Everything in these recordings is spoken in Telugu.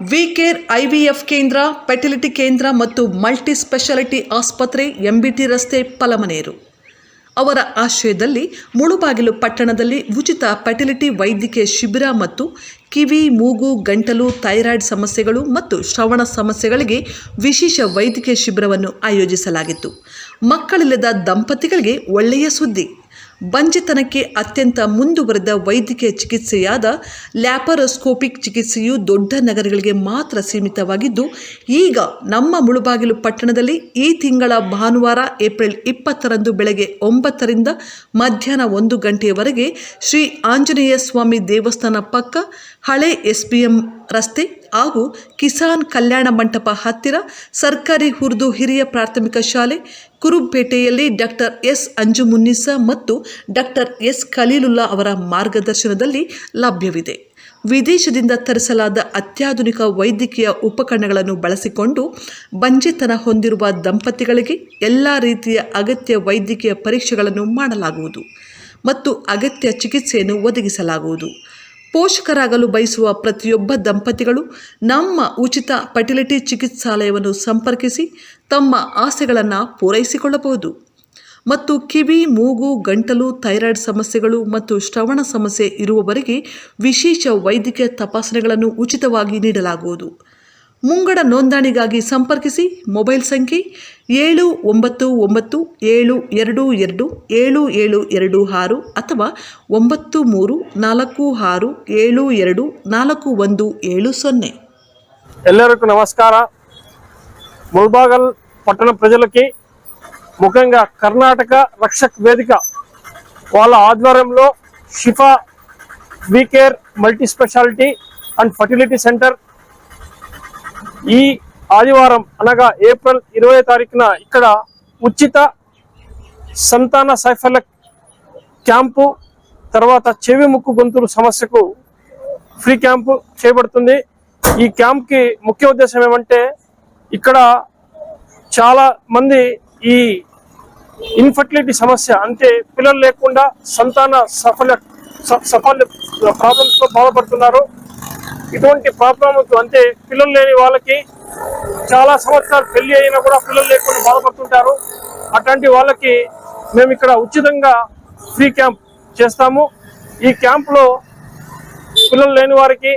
ವಿಕೇರ್ ಐವಿಎಫ್ ಕೇಂದ್ರ, ಪೆಟಿಲಿಟಿ ಕೇಂದ್ರ ಮತ್ತು ಮಲ್ಟಿ ಸ್ಪೆಷಾಲಿಟಿ ಆಸ್ಪತ್ರೆ ಎಂಬಿಟಿ ರಸ್ತೆ ಪಲಮನೇರು. ಅವರ ಆಶ್ರಯದಲ್ಲಿ ಮುಳುಬಾಗಿಲು ಪಟ್ಟಣದಲ್ಲಿ ಉಚಿತ ಪೆಟಿಲಿಟಿ ವೈದ್ಯಕೀಯ ಶಿಬಿರ ಮತ್ತು ಕಿವಿ, ಮೂಗು, ಗಂಟಲು, ಥೈರಾಯ್ಡ್ ಸಮಸ್ಯೆಗಳು ಮತ್ತು ಶ್ರವಣ ಸಮಸ್ಯೆಗಳಿಗೆ ವಿಶೇಷ ವೈದ್ಯಕೀಯ ಶಿಬಿರವನ್ನು ಆಯೋಜಿಸಲಾಗಿತ್ತು. ಮಕ್ಕಳಿಲ್ಲದ ದಂಪತಿಗಳಿಗೆ ಒಳ್ಳೆಯ ಸುದ್ದಿ. ಬಂಜೆತನಕ್ಕೆ ಅತ್ಯಂತ ಮುಂದುವರೆದ ವೈದ್ಯಕೀಯ ಚಿಕಿತ್ಸೆಯಾದ ಲ್ಯಾಪರೋಸ್ಕೋಪಿಕ್ ಚಿಕಿತ್ಸೆಯು ದೊಡ್ಡ ನಗರಗಳಿಗೆ ಮಾತ್ರ ಸೀಮಿತವಾಗಿದ್ದು, ಈಗ ನಮ್ಮ ಮುಳುಬಾಗಿಲು ಪಟ್ಟಣದಲ್ಲಿ ಈ ತಿಂಗಳ ಭಾನುವಾರ ಏಪ್ರಿಲ್ ಇಪ್ಪತ್ತರಂದು ಬೆಳಗ್ಗೆ ಒಂಬತ್ತರಿಂದ ಮಧ್ಯಾಹ್ನ ಒಂದು ಗಂಟೆಯವರೆಗೆ ಶ್ರೀ ಆಂಜನೇಯ ಸ್ವಾಮಿ ದೇವಸ್ಥಾನ ಪಕ್ಕ ಹಳೆ ಎಸ್ ರಸ್ತೆ ಹಾಗೂ ಕಿಸಾನ್ ಕಲ್ಯಾಣ ಮಂಟಪ ಹತ್ತಿರ ಸರ್ಕಾರಿ ಉರ್ದು ಹಿರಿಯ ಪ್ರಾಥಮಿಕ ಶಾಲೆ ಕುರುಬ್ಪೇಟೆಯಲ್ಲಿ ಡಾಕ್ಟರ್ ಎಸ್. ಅಂಜುಮುನ್ನಿಸಾ ಮತ್ತು ಡಾಕ್ಟರ್ ಎಸ್. ಖಲೀಲುಲ್ಲಾ ಅವರ ಮಾರ್ಗದರ್ಶನದಲ್ಲಿ ಲಭ್ಯವಿದೆ. ವಿದೇಶದಿಂದ ತರಿಸಲಾದ ಅತ್ಯಾಧುನಿಕ ವೈದ್ಯಕೀಯ ಉಪಕರಣಗಳನ್ನು ಬಳಸಿಕೊಂಡು ಬಂಜೆತನ ಹೊಂದಿರುವ ದಂಪತಿಗಳಿಗೆ ಎಲ್ಲ ರೀತಿಯ ಅಗತ್ಯ ವೈದ್ಯಕೀಯ ಪರೀಕ್ಷೆಗಳನ್ನು ಮಾಡಲಾಗುವುದು ಮತ್ತು ಅಗತ್ಯ ಚಿಕಿತ್ಸೆಯನ್ನು ಒದಗಿಸಲಾಗುವುದು. ಪೋಷಕರಾಗಲು ಬಯಸುವ ಪ್ರತಿಯೊಬ್ಬ ದಂಪತಿಗಳು ನಮ್ಮ ಉಚಿತ ಫರ್ಟಿಲಿಟಿ ಚಿಕಿತ್ಸಾಲಯವನ್ನು ಸಂಪರ್ಕಿಸಿ ತಮ್ಮ ಆಸೆಗಳನ್ನು ಪೂರೈಸಿಕೊಳ್ಳಬಹುದು. ಮತ್ತು ಕಿವಿ, ಮೂಗು, ಗಂಟಲು ಥೈರಾಯ್ಡ್ ಸಮಸ್ಯೆಗಳು ಮತ್ತು ಶ್ರವಣ ಸಮಸ್ಯೆ ಇರುವವರಿಗೆ ವಿಶೇಷ ವೈದ್ಯಕೀಯ ತಪಾಸಣೆಗಳನ್ನು ಉಚಿತವಾಗಿ ನೀಡಲಾಗುವುದು. ಮುಂಗಡ ನೋಂದಣಿಗಾಗಿ ಸಂಪರ್ಕಿಸಿ ಮೊಬೈಲ್ ಸಂಖ್ಯೆ ಏಳು ಒಂಬತ್ತು ಒಂಬತ್ತು ಏಳು ಎರಡು ಎರಡು ಏಳು ಏಳು ಎರಡು ಆರು ಅಥವಾ ಒಂಬತ್ತು ಮೂರು ನಾಲ್ಕು ಆರು ಏಳು ಎರಡು ನಾಲ್ಕು ಒಂದು ఏడు సొన్నే ఎల్లరికూ నమస్కార ముల్బాగల్ పట్టణ ప్రజలకి ముఖ్యంగా కర్ణాటక రక్షక్ వేదిక వాళ్ళ ఆధ్వర్యంలో Shifa WeCare multi speciality and fertility centre ఈ ఆదివారం అనగా ఏప్రిల్ ఇరవై తారీఖున ఇక్కడ ఉచిత సంతాన సైఫల్య క్యాంపు తర్వాత చెవి ముక్కు గొంతులు సమస్యకు ఫ్రీ క్యాంపు చేయబడుతుంది ఈ క్యాంప్కి ముఖ్య ఉద్దేశం ఏమంటే ఇక్కడ చాలా మంది ఈ ఇన్ఫర్టిలిటీ సమస్య అంటే పిల్లలు లేకుండా సంతాన సఫల స- సఫల ప్రాబ్లమ్స్తో బాధపడుతున్నారు. ఇటువంటి ప్రాబ్లమ్స్ అంటే పిల్లలు లేని వాళ్ళకి చాలా సంవత్సరాలు పెళ్ళి అయినా కూడా పిల్లలు లేకుండా బాధపడుతుంటారు. అట్లాంటి వాళ్ళకి మేము ఇక్కడ ఉచితంగా ఫ్రీ క్యాంప్ చేస్తాము. ఈ క్యాంప్లో పిల్లలు లేని వారికి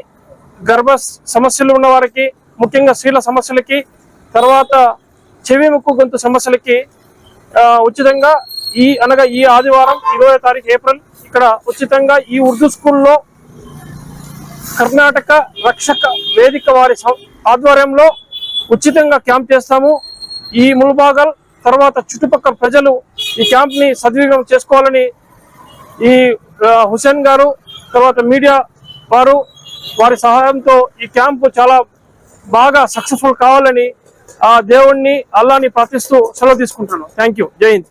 గర్భ సమస్యలు ఉన్న వారికి ముఖ్యంగా స్త్రీల సమస్యలకి తర్వాత చెవి ముక్కు గొంతు సమస్యలకి ఉచితంగా ఈ అనగా ఈ ఆదివారం ఇరవై తారీఖు ఏప్రిల్ ఇక్కడ ఉచితంగా ఈ ఉర్దూ స్కూల్లో కర్ణాటక రక్షక వేదిక వారి సం- ఆధ్వర్యంలో ఉచితంగా క్యాంప్ చేస్తాము. ఈ ముల్బాగల్ తర్వాత చుట్టుపక్కల ప్రజలు ఈ క్యాంప్ని సద్వినియోగం చేసుకోవాలని ఈ హుసేన్ గారు తర్వాత మీడియా వారు వారి సహాయంతో ఈ క్యాంపు చాలా బాగా సక్సెస్ఫుల్ కావాలని ఆ దేవుణ్ణి అల్లాని ప్రార్థిస్తూ సెలవు తీసుకుంటున్నాను. Thank you. జై హింద్.